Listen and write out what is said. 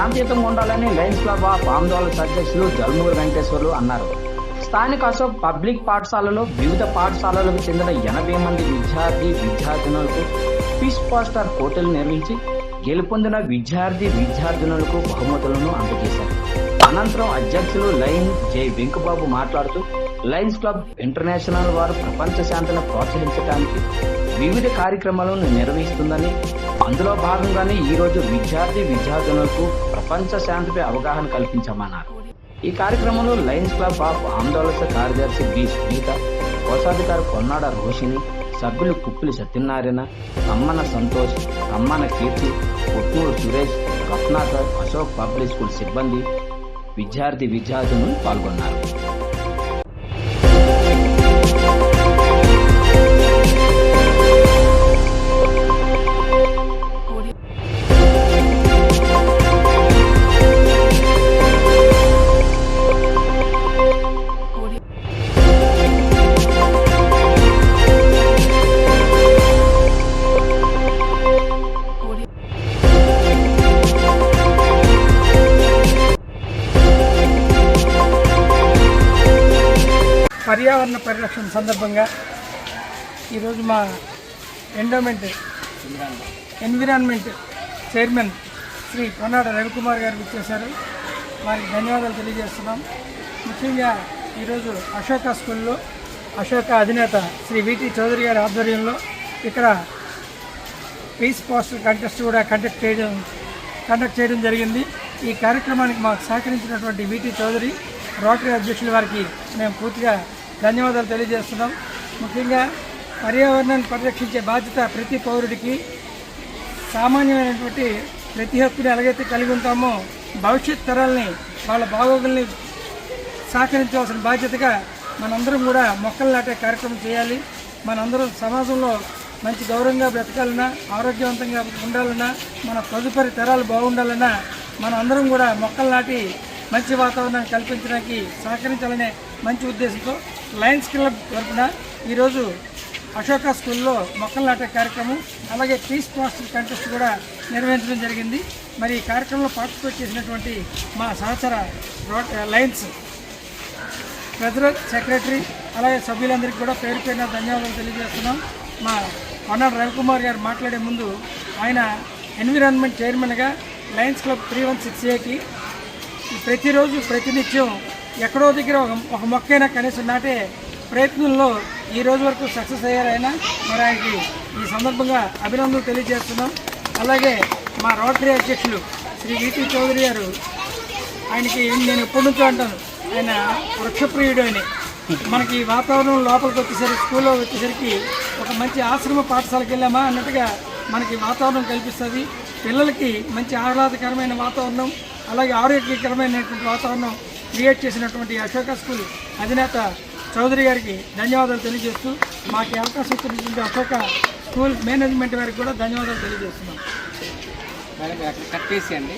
శాంతియుతంగా ఉండాలని Lions club of ఆందోళన అధ్యక్షులు జల్మూరి వెంకటేశ్వర్లు అన్నారు. స్థానిక అశోక్ పబ్లిక్ పాఠశాలలో వివిధ పాఠశాలలకు చెందిన ఎనభై మంది విద్యార్థి విద్యార్థినులకు ఫిష్ పోస్టర్ పోటీలు నిర్వహించి గెలుపొందిన విద్యార్థి విద్యార్థినులకు బహుమతులను అందజేశారు. అనంతరం అధ్యక్షులు లైన్ జె. వెంకుబాబు మాట్లాడుతూ లయన్స్ క్లబ్ ఇంటర్నేషనల్ వారు ప్రపంచ శాంతిని ప్రోత్సహించడానికి వివిధ కార్యక్రమాలను నిర్వహిస్తుందని అందులో భాగంగానే ఈరోజు విద్యార్థి విద్యార్థినులకు ప్రపంచ శాంతిపై అవగాహన కల్పించమన్నారు. ఈ కార్యక్రమంలో లయన్స్ క్లబ్ ఆఫ్ ఆందోళన కార్యదర్శి బి. సునీత కోశాధికారి కొన్నాడ రోషిని సభ్యులు కుప్పిలి సత్యనారాయణ అమ్మన సంతోష్ అమ్మన కీర్తి కొట్టూరు సురేష్ రత్నాకర్ అశోక్ పబ్లిక్ స్కూల్ సిబ్బంది విద్యార్థి విద్యార్థులు పాల్గొన్నారు. పర్యావరణ పరిరక్షణ సందర్భంగా ఈరోజు మా endowment environment chairman Shri Konnada Ravikumar garu ఇచ్చేశారు వారికి ధన్యవాదాలు తెలియజేస్తున్నాం. ముఖ్యంగా ఈరోజు అశోక స్కూల్లో అశోక అధినేత శ్రీ విటి చౌదరి గారి ఆధ్వర్యంలో ఇక్కడ పీస్ పోస్టర్ కంటెస్ట్ కూడా కండక్ట్ చేయడం కండక్ట్ చేయడం జరిగింది. ఈ కార్యక్రమానికి మాకు సహకరించినటువంటి విటి చౌదరి రోటరీ అధ్యక్షుల వారికి మేము పూర్తిగా ధన్యవాదాలు తెలియజేస్తున్నాం. ముఖ్యంగా పర్యావరణాన్ని పరిరక్షించే బాధ్యత ప్రతి పౌరుడికి సామాన్యమైనటువంటి ప్రతి హక్కుని ఎలాగైతే కలిగి ఉంటామో భవిష్యత్ తరాలని వాళ్ళ బాగోగుల్ని సహకరించవలసిన బాధ్యతగా మనందరం కూడా మొక్కలు నాటే కార్యక్రమం చేయాలి. మనందరం సమాజంలో మంచి గౌరవంగా బ్రతకాలన్నా ఆరోగ్యవంతంగా ఉండాలన్నా మన తదుపరి తరాలు బాగుండాలన్నా మన అందరం కూడా మొక్కలు నాటి మంచి వాతావరణాన్ని కల్పించడానికి సహకరించాలనే మంచి ఉద్దేశంతో లయన్స్ క్లబ్ తరఫున ఈరోజు అశోక స్కూల్లో మొక్కలు నాటే కార్యక్రమం అలాగే పీస్ పోస్టర్ కంటెస్ట్ కూడా నిర్వహించడం జరిగింది. మరి ఈ కార్యక్రమంలో పార్టిసిపేట్ చేసినటువంటి మా సహచర road eh, Lions treasurer secretary అలాగే సభ్యులందరికీ కూడా పేరు పేరున ధన్యవాదాలు తెలియజేస్తున్నాం. మా కొన్నాడు రవికుమార్ గారు మాట్లాడే ముందు ఆయన ఎన్విరాన్మెంట్ చైర్మన్గా Lions club three one six ఏకి ప్రతిరోజు ప్రతినిత్యం ఎక్కడో దగ్గర ఒక ఒక మొక్కైనా కనీసం నాటే ప్రయత్నంలో ఈ రోజు వరకు సక్సెస్ అయ్యారైనా మరి ఆయనకి ఈ సందర్భంగా అభినందనలు తెలియజేస్తున్నాం. అలాగే మా రోటరీ అధ్యక్షులు శ్రీ విటి చౌదరి గారు ఆయనకి నేను ఎప్పటి నుంచో అంటాను ఆయన వృక్షప్రియుడు అని. మనకి వాతావరణం లోపలికి వచ్చేసరికి స్కూల్లో వచ్చేసరికి ఒక మంచి ఆశ్రమ పాఠశాలకు వెళ్ళామా అన్నట్టుగా మనకి వాతావరణం కల్పిస్తుంది. పిల్లలకి మంచి ఆహ్లాదకరమైన వాతావరణం అలాగే ఆరోగ్యకరమైనటువంటి వాతావరణం క్రియేట్ చేసినటువంటి అశోక స్కూల్ అధినేత చౌదరి గారికి ధన్యవాదాలు తెలియజేస్తూ మాకు అవకాశం ఇచ్చినటువంటి అశోక స్కూల్ మేనేజ్మెంట్ వారికి కూడా ధన్యవాదాలు తెలియజేస్తున్నాం. మేడం అండి కట్ చేసేయండి.